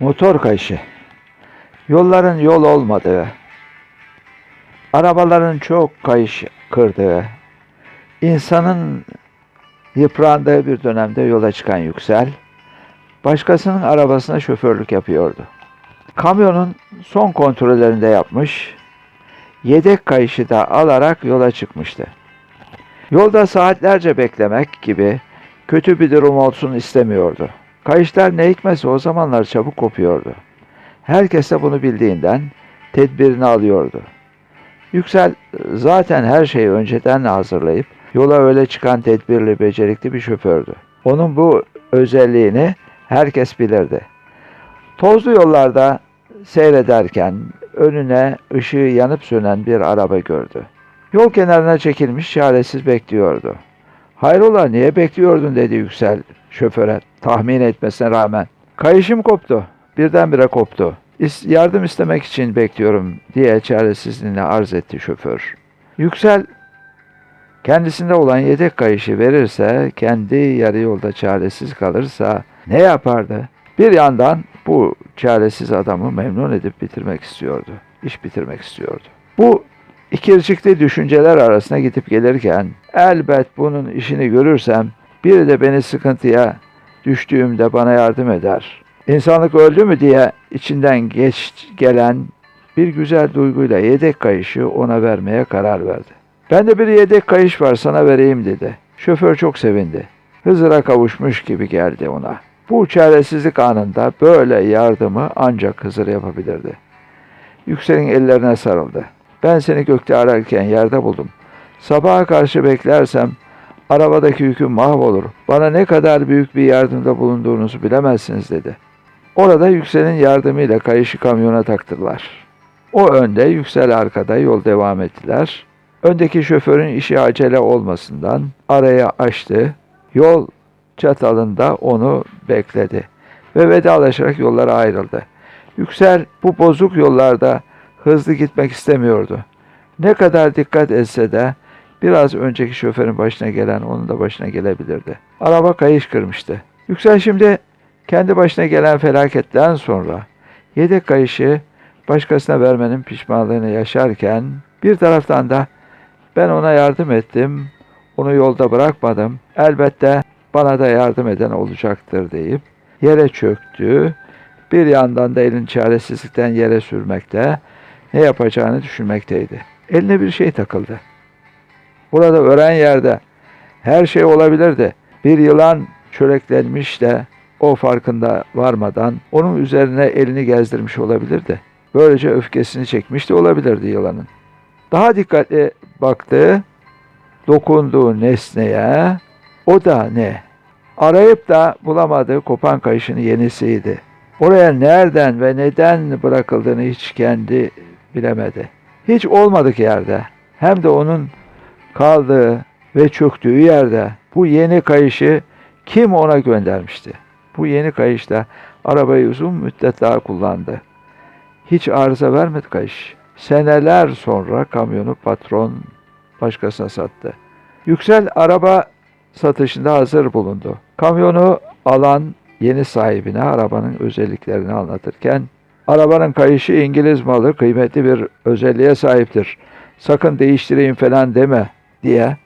Motor kayışı. Yolların yol olmadığı, arabaların çok kayış kırdığı, insanın yıprandığı bir dönemde yola çıkan Yüksel, başkasının arabasına şoförlük yapıyordu. Kamyonun son kontrollerinde yapmış, yedek kayışı da alarak yola çıkmıştı. Yolda saatlerce beklemek gibi kötü bir durum olsun istemiyordu. Kayışlar ne hikmetse o zamanlar çabuk kopuyordu. Herkes de bunu bildiğinden tedbirini alıyordu. Yüksel zaten her şeyi önceden hazırlayıp yola öyle çıkan tedbirli, becerikli bir şofördü. Onun bu özelliğini herkes bilirdi. Tozlu yollarda seyrederken önüne ışığı yanıp sönen bir araba gördü. Yol kenarına çekilmiş çaresiz bekliyordu. Hayrola niye bekliyordun dedi Yüksel şoföre tahmin etmesine rağmen. Kayışım koptu. Birdenbire koptu. İs- yardım istemek için bekliyorum diye çaresizliğini arz etti şoför. Yüksel kendisinde olan yedek kayışı verirse, kendi yarı yolda çaresiz kalırsa ne yapardı? Bir yandan bu çaresiz adamı memnun edip bitirmek istiyordu. İş bitirmek istiyordu. Bu ikircikli düşünceler arasına gidip gelirken elbet bunun işini görürsem biri de beni sıkıntıya düştüğümde bana yardım eder. İnsanlık öldü mü diye içinden geç gelen bir güzel duyguyla yedek kayışı ona vermeye karar verdi. Ben de bir yedek kayış var sana vereyim dedi. Şoför çok sevindi. Hızır'a kavuşmuş gibi geldi ona. Bu çaresizlik anında böyle yardımı ancak Hızır yapabilirdi. Yüksel'in ellerine sarıldı. Ben seni gökte ararken yerde buldum. Sabaha karşı beklersem arabadaki yüküm mahvolur. Bana ne kadar büyük bir yardımda bulunduğunuzu bilemezsiniz dedi. Orada Yüksel'in yardımıyla kayışı kamyona taktılar. O önde, Yüksel arkada yol devam ettiler. Öndeki şoförün işi acele olmasından araya açtı. Yol çatalında onu bekledi ve vedalaşarak yollara ayrıldı. Yüksel bu bozuk yollarda hızlı gitmek istemiyordu. Ne kadar dikkat etse de biraz önceki şoförün başına gelen onun da başına gelebilirdi. Araba kayış kırmıştı. Yüksel şimdi kendi başına gelen felaketten sonra yedek kayışı başkasına vermenin pişmanlığını yaşarken bir taraftan da ben ona yardım ettim, onu yolda bırakmadım, elbette bana da yardım eden olacaktır deyip yere çöktü. Bir yandan da elin çaresizlikten yere sürmekte, ne yapacağını düşünmekteydi. Eline bir şey takıldı. Burada öğren yerde her şey olabilirdi. Bir yılan çöreklenmiş de o farkında varmadan onun üzerine elini gezdirmiş olabilirdi. Böylece öfkesini çekmiş de olabilirdi yılanın. Daha dikkatli baktı, dokunduğu nesneye, o da ne? Arayıp da bulamadığı kopan kayışının yenisiydi. Oraya nereden ve neden bırakıldığını hiç kendi bilemedi. Hiç olmadık yerde, hem de onun kaldığı ve çöktüğü yerde bu yeni kayışı kim ona göndermişti? Bu yeni kayışta arabayı uzun müddet daha kullandı. Hiç arıza vermedi kayış. Seneler sonra kamyonu patron başkasına sattı. Yüksel araba satışında hazır bulundu. Kamyonu alan yeni sahibine arabanın özelliklerini anlatırken arabanın kayışı İngiliz malı kıymetli bir özelliğe sahiptir. Sakın değiştireyim falan deme diye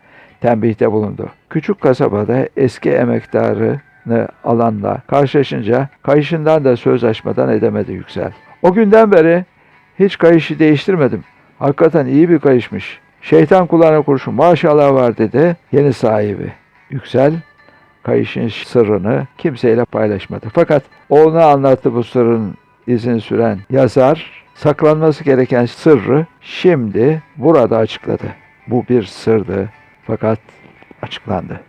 tembihte bulundu. Küçük kasabada eski emektarını alanla karşılaşınca kayışından da söz açmadan edemedi Yüksel. O günden beri hiç kayışı değiştirmedim. Hakikaten iyi bir kayışmış. Şeytan kulağına kurşun maşallah var dedi yeni sahibi. Yüksel kayışın sırrını kimseyle paylaşmadı. Fakat oğluna anlattı bu sırrın izini süren yazar saklanması gereken sırrı şimdi burada açıkladı. Bu bir sırdı fakat açıklandı.